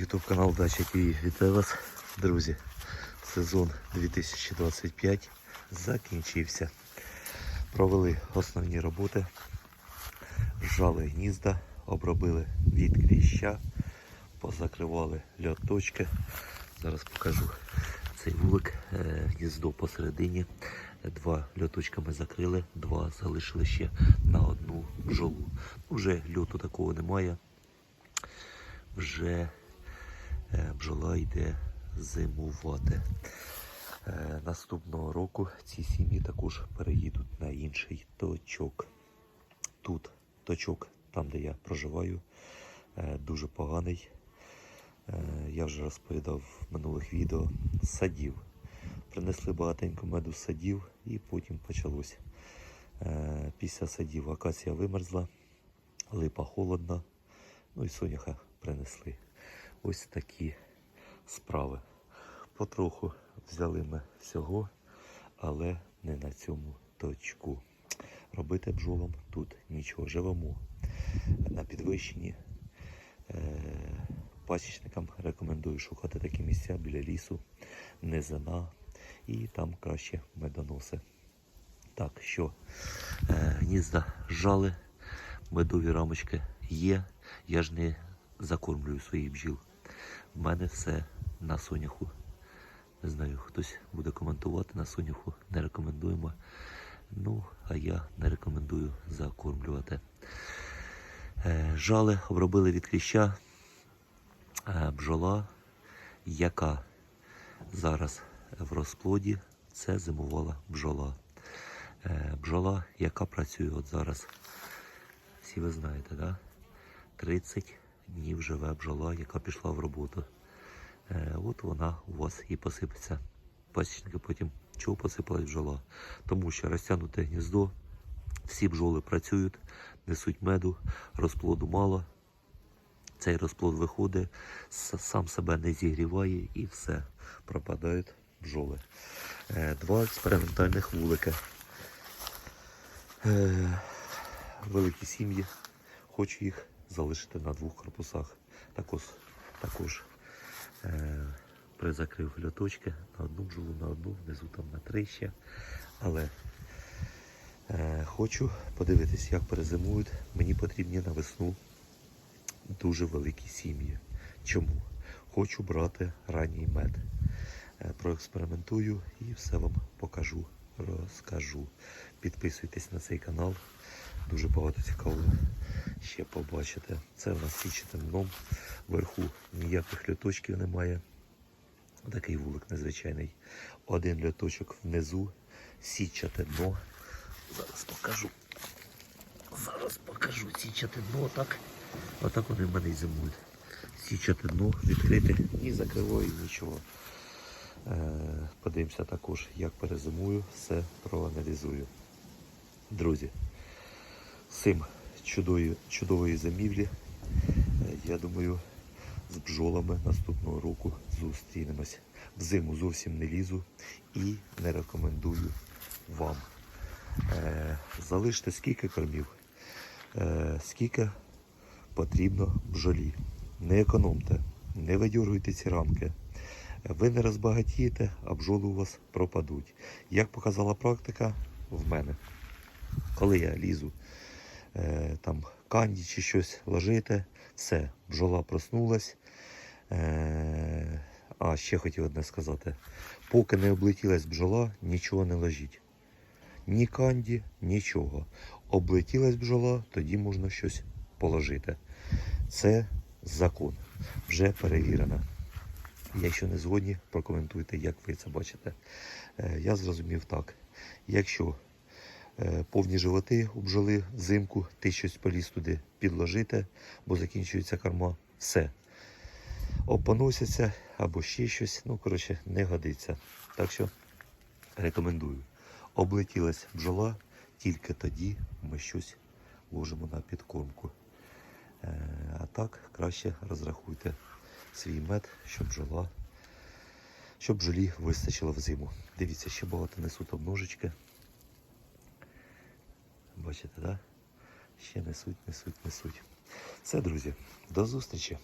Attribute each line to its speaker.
Speaker 1: Ютуб канал Дача ТВ. Вітаю вас, друзі. Сезон 2025 закінчився. Провели основні роботи, жали гнізда, обробили від кліща, позакривали льоточки. Зараз покажу цей вулик, е, гніздо посередині. Два льоточка ми закрили, два залишили ще на одну бджолу. Вже льоту такого немає. Вже бджола йде зимувати. Е, Наступного року ці сім'ї також переїдуть на інший точок. Тут точок, там де я проживаю, е, дуже поганий. Е, Я вже розповідав в минулих відео садів. Принесли багатенько меду садів і потім почалось. Е, Після садів акація вимерзла, липа холодна, ну і соняха принесли. Ось такі справи. Потроху взяли ми всього, але не на цьому точку. Робити бджолам тут нічого. Живемо на підвищенні. Е, Пасічникам рекомендую шукати такі місця біля лісу, низина, і там краще медоноси. Так, що е, гнізда жали, медові рамочки є. Я ж не закормлюю своїх бджіл. В мене все на соняху. Не знаю, хтось буде коментувати на соняху. Не рекомендуємо. Ну, а я не рекомендую закормлювати. Е, жали обробили від кліща. Е, бджола, яка зараз в розплоді, це зимувала бджола. Е, бджола, яка працює от зараз. Всі ви знаєте, да? 30 днів живе бджола, яка пішла в роботу. Е, от вона у вас і посипеться. Пасічники потім чого посипалась бджола? Тому що розтягнуте гніздо, всі бджоли працюють, несуть меду, розплоду мало. Цей розплод виходить, сам себе не зігріває і все. Пропадають бджоли. Е, Два експериментальних вулики. Е, Великі сім'ї. Хочу їх залишити на двох корпусах. Також, також е, призакрив льоточки на одну бджолу, на одну, внизу там на три ще. Але е, хочу подивитись, як перезимують. Мені потрібні на весну дуже великі сім'ї. Чому? Хочу брати ранній мед. Е, Проекспериментую і все вам покажу, розкажу. Підписуйтесь на цей канал. Дуже багато цікавого ще побачите. Це в нас січатим дном. Вверху ніяких льоточків немає. Такий вулик незвичайний. Один льоточок внизу, січате дно. Зараз покажу. Зараз покажу січате дно. Так. Отак вони в мене і зимують. Січате дно, відкрите, ні закриваю, нічого. Е, подивимося також, як перезимую, все проаналізую. Друзі, цим чудової, чудової замівлі, е, я думаю, з бджолами наступного року зустрінемось. Взиму зовсім не лізу і не рекомендую вам. Е, залиште скільки кормів, скільки потрібно бджолі. Не економте, не видьоргуйте ці рамки. Ви не розбагатієте, а бджоли у вас пропадуть. Як показала практика в мене, коли я лізу е, там канді чи щось ложити, все, бджола проснулась. Е, а ще хотів одне сказати: поки не облетілась бджола, нічого не ложіть. Ні канді, нічого. Облетілась бджола, тоді можна щось положити. Це закон, вже перевірено. Якщо не згодні, прокоментуйте, як ви це бачите. Е, Я зрозумів так. Якщо е, повні животи у бджоли взимку, ти щось поліз туди підложите, бо закінчується корма, все. Опоносяться або ще щось, ну, коротше, не годиться. Так що рекомендую. Облетілась бджола, тільки тоді ми щось ложимо на підкормку. Е, А так краще розрахуйте свій мед, щоб бджола, щоб бджолі вистачило в зиму. Дивіться, ще багато несуть обножечки. Бачите, так? Да? Ще несуть, несуть, несуть. Все, друзі, до зустрічі.